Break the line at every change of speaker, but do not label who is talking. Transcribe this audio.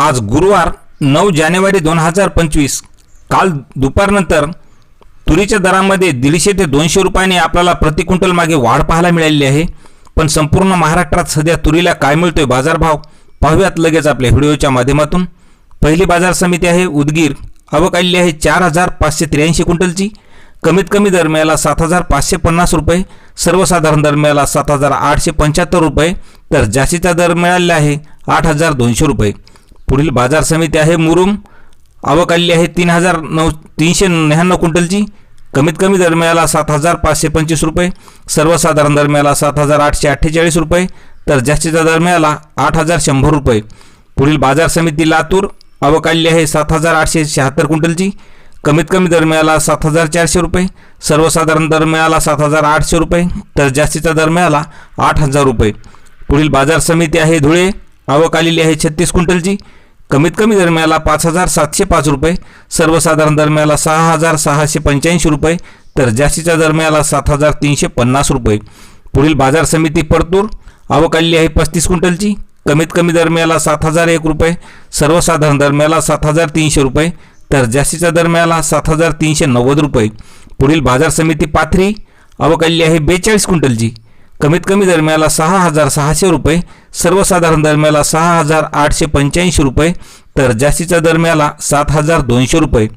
आज गुरुवार नऊ जानेवारी दोन हजार पंचवीस. काल दुपारनंतर तुरीच्या दरामध्ये दीडशे ते दोनशे रुपयाने आपल्याला प्रति क्विंटल मागे वाढ पाहायला मिळालेली आहे. पण संपूर्ण महाराष्ट्रात सध्या तुरीला काय मिळतोय बाजारभाव पाहूयात लगेच आपल्या व्हिडिओच्या माध्यमातून. पहिली बाजार समिती आहे उदगीर. आवक आलेली आहे चार हजार पाचशे त्र्याऐंशी क्विंटलची. कमीत कमी दरम्याला सात हजार पाचशे पन्नास रुपये. सर्वसाधारण दरम्याला सात हजार आठशे पंच्याहत्तर रुपये. तर जास्तीचा दर मिळालेला आहे आठ हजार दोनशे रुपये. पुढील बाजार समिती आहे मुरुम. आवक आलेली आहे तीन हजार नऊ तीनशे न्याण्णव क्विंटलची. कमीत कमी दर मिळाला सात हजार पाचशे पंचवीस रुपये. सर्वसाधारण दर मिळाला सात हजार आठशे अठ्ठेचाळीस रुपये. तर जास्तीचा दर मिळाला आठ हजार शंभर रुपये. पुढील बाजार समिती लातूर. आवक आलेली आहे सात हजार आठशे शहात्तर क्विंटलची. कमीत कमी दर मिळाला सात हजार चारशे रुपये. सर्वसाधारण दर मिळाला सात हजार आठशे रुपये. तर जास्तीचा दर मिळाला आठ हजार रुपये. पुढील बाजार समिती आहे धुळे. आवक आलेली आहे छत्तीस क्विंटलची. कमीत कमी दरम्याला पाच हजार सातशे पाच रुपये सर्वसाधारण दरम्याला सहा हजार सहाशे पंच्याऐंशी रुपये तर जास्तीच्या दरम्याला सात हजार तीनशे पन्नास रुपये. पुढील बाजार समिती परतूर आवक आलेली आहे पस्तीस क्विंटलची. कमीत कमी दरम्याला सात हजार एक रुपये सर्वसाधारण दरम्याला सात हजार तीनशे रुपये तर जास्तीच्या दरम्याला सात हजार तीनशे नव्वद रुपये. पुढील बाजार समिती पाथरी आवक आलेली आहे बेचाळीस क्विंटलची. कमीत कमी दरम्याला सहा हजार सहाशे रुपये सर्वसाधारण दरम्याला सहा हजार आठशे पंच्याऐंशी रुपये तर जास्तीच्या दरम्याला सात हजार दोनशे रुपये.